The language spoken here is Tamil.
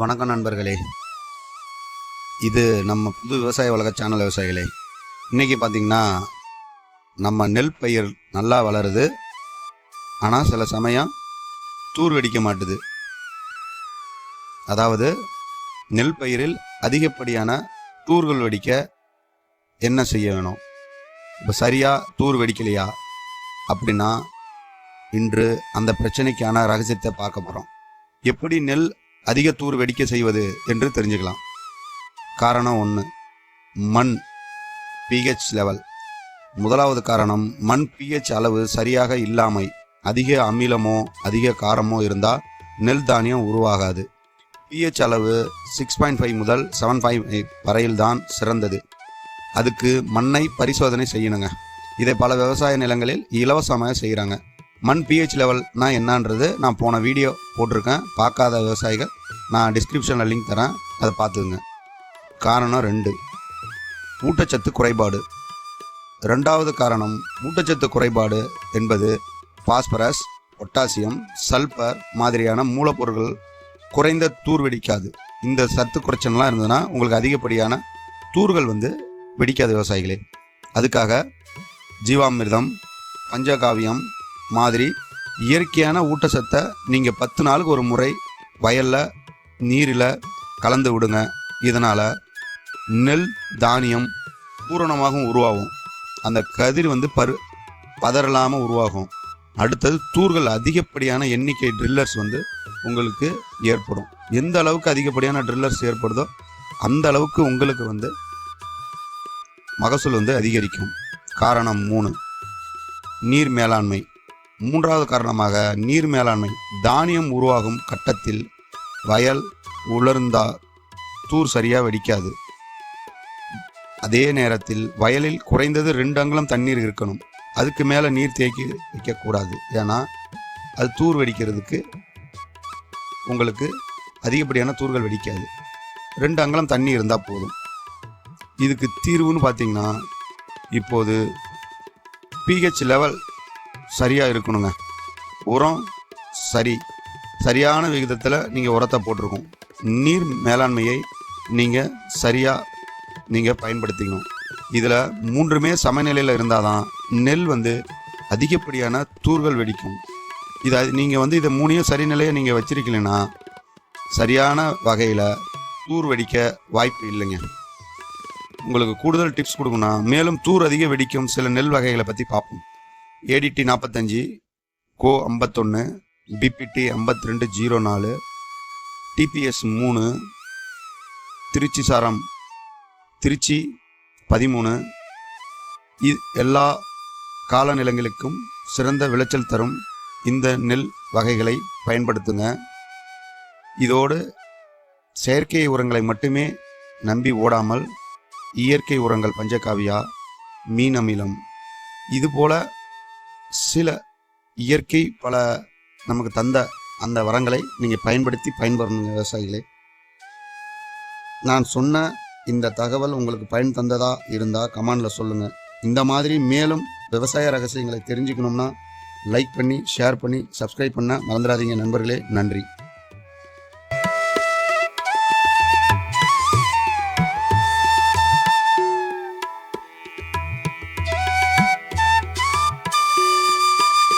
வணக்கம் நண்பர்களே. இது நம்ம புது விவசாய உலக சேனல் விவசாயிகளே. இன்றைக்கி பார்த்தீங்கன்னா நம்ம நெல் பயிர் நல்லா வளருது. ஆனால் சில சமயம் தூர் வெடிக்க மாட்டுது. அதாவது நெல் பயிரில் அதிகப்படியான தூர்கள் வெடிக்க என்ன செய்ய வேணும்? இப்போ சரியாக தூர் வெடிக்கலையா? அப்படின்னா இன்று அந்த பிரச்சனைக்கான ரகசியத்தை பார்க்க போகிறோம் எப்படி நெல் அதிக தூர் வெடிக்க செய்வது என்று தெரிஞ்சுக்கலாம். காரணம் ஒன்று மண் பிஹெச் லெவல் முதலாவது காரணம் மண் பிஹெச் அளவு சரியாக இல்லாமை. அதிக அமிலமோ அதிக காரமோ இருந்தால் நெல் தானியம் உருவாகாது. பிஹெச் அளவு சிக்ஸ் பாயிண்ட் ஃபைவ் முதல் செவன் ஃபைவ் வரையில் தான் சிறந்தது. அதுக்கு மண்ணை பரிசோதனை செய்யணுங்க. இதை பல விவசாய நிலங்களில் இலவசமாக செய்கிறாங்க மண் பிஹெச் லெவல்னா என்னன்றது நான் போன வீடியோ போட்டிருக்கேன். பார்க்காத விவசாயிகள் நான் டிஸ்கிரிப்ஷனில் லிங்க் தரேன். அதை பார்த்துக்குங்க. காரணம் ரெண்டு. ஊட்டச்சத்து குறைபாடு. ரெண்டாவது காரணம் ஊட்டச்சத்து குறைபாடு என்பது பாஸ்பரஸ் பொட்டாசியம் சல்பர் மாதிரியான மூலப்பொருட்கள் குறைந்த தூர் வெடிக்காது. இந்த சத்து குறைச்சல்லாம் இருந்ததுன்னா உங்களுக்கு அதிகப்படியான தூர்கள் வந்து வெடிக்காது விவசாயிகளே. அதுக்காக ஜீவாமிர்தம் பஞ்சகாவியம் மாதிரி இயற்கையான ஊட்டச்சத்தை நீங்கள் பத்து நாளுக்கு ஒரு முறை வயலில் நீரில் கலந்து விடுங்க. இதனால் நெல் தானியம் பூரணமாகவும் உருவாகும். அந்த கதிர் வந்து பரு பதறலாமல் உருவாகும். அடுத்தது தூர்கள் அதிகப்படியான எண்ணிக்கை ட்ரில்லர்ஸ் வந்து உங்களுக்கு ஏற்படும். எந்த அளவுக்கு அதிகப்படியான ட்ரில்லர்ஸ் ஏற்படுதோ அந்த அளவுக்கு உங்களுக்கு வந்து மகசூல் வந்து அதிகரிக்கும். காரணம் மூணு. நீர் மேலாண்மை. மூன்றாவது காரணமாக நீர் மேலாண்மை. தானியம் உருவாகும் கட்டத்தில் வயல் உலர்ந்தா தூர் சரியாக வெடிக்காது. அதே நேரத்தில் வயலில் குறைந்தது ரெண்டு அங்குலம் தண்ணீர் இருக்கணும். அதுக்கு மேலே நீர் தேக்கி வைக்கக்கூடாது. ஏன்னா அது தூர் வெடிக்கிறதுக்கு உங்களுக்கு அதிகப்படியான தூர்கள் வெடிக்காது. ரெண்டு அங்குலம் தண்ணி இருந்தால் போதும். இதுக்கு தீர்வுன்னு பார்த்தீங்கன்னா இப்போது பிஹெச் லெவல் சரியாக இருக்கணுங்க. உரம் சரி. சரியான விகிதத்தில் நீங்கள் உரத்தை போட்டிருக்கோம். நீர் மேலாண்மையை நீங்கள் சரியாக நீங்கள் பயன்படுத்திக்கணும். இதில் மூன்றுமே சமநிலையில் இருந்தால் தான் நெல் வந்து அதிகப்படியான தூர்கள் வெடிக்கும். இதை நீங்கள் வந்து இதை மூணையும் சரிநிலையை நீங்கள் வச்சிருக்கலைன்னா சரியான வகையில் தூர் வெடிக்க வாய்ப்பு இல்லைங்க. உங்களுக்கு கூடுதல் டிப்ஸ் கொடுக்கணும்னா மேலும் தூர் அதிக வெடிக்கும் சில நெல் வகைகளை பற்றி பார்ப்போம். ஏடிடி நாற்பத்தஞ்சு கோ ஐம்பத்தொன்று பிபிடி ஐம்பத்தி ரெண்டு ஜீரோ நாலு டிபிஎஸ் மூணு திருச்சி சாரம் திருச்சி பதிமூணு. இது எல்லா காலநிலங்களுக்கும் சிறந்த விளைச்சல் தரும் இந்த நெல் வகைகளை பயன்படுத்துங்க. இதோடு செயற்கை உரங்களை மட்டுமே நம்பி ஓடாமல் இயற்கை உரங்கள் பஞ்சகாவியா மீன் அமிலம் இதுபோல சில இயற்கை பல நமக்கு தந்த அந்த வரங்களை நீங்கள் பயன்படுத்தி பயன்பெறணுங்க விவசாயிகளே. நான் சொன்ன இந்த தகவல் உங்களுக்கு பயன் தந்ததா இருந்தால் கமெண்டில் சொல்லுங்கள் இந்த மாதிரி மேலும் விவசாய ரகசியங்களை தெரிஞ்சுக்கணும்னா லைக் பண்ணி ஷேர் பண்ணி சப்ஸ்கிரைப் பண்ண மறந்துடாதீங்க நண்பர்களே. நன்றி.